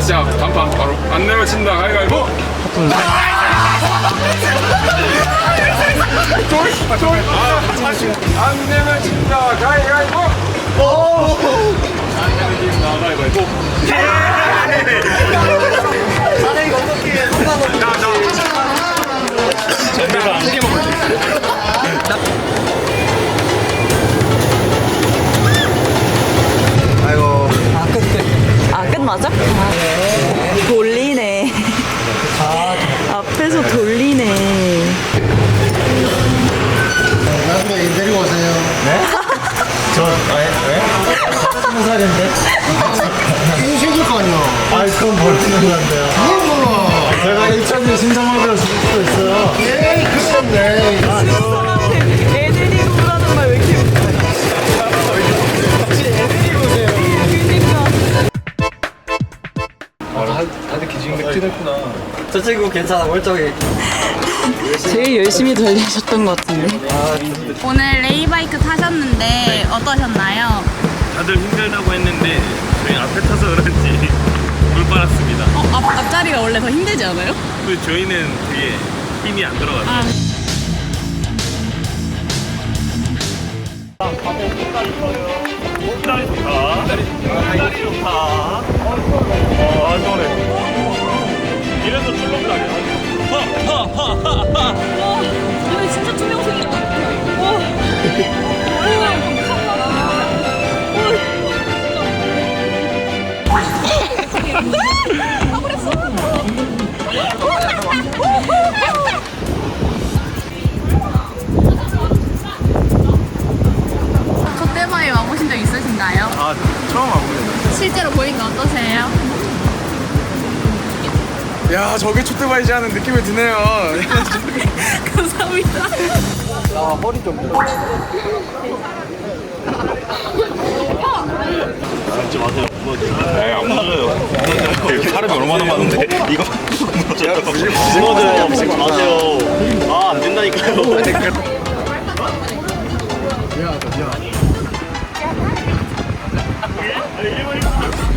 자, 단판 바로 안 내면 친다. 가위가위보. 아, 안 내면 친다. 가위가위보. 안 내면 친다. 가위가위보. 아, 끝 맞아? 아. 앞에서 돌리네. 나중에 이 데리고 오세요. 저, 아, 왜? 스무 살인데? 이거 힘들 거 아니야. 아이, 그건 모르는 건데요. 이거 제가 1차적인 신청하기로 쓸 수도 있어요. 에이, 그건데. 애들 저 친구 괜찮아, 멀쩡해. 제일 열심히 달리셨던 것 같은데. 오늘 레이바이크 타셨는데 어떠셨나요? 다들 힘들다고 했는데 저희 앞에 타서 그런지 물 빨았습니다. 어, 앞, 앞자리가 원래 더 힘들지 않아요? 근데 저희는 되게 힘이 안 들어가서 아. 다 콧대바위 와보신 적 있으신가요? 아, 처음 와보네요. 실제로 보니까 어떠세요? 야, 저게 촛대바이지 하는 느낌이 드네요. 감사합니다. 하지 마세요. 아니, 안 무너져요. 이렇게 사람이 얼마나 많은데 이거 무너져요. 무너져요. 무슨 마세요. 아, 안 된다니까요. Yeah.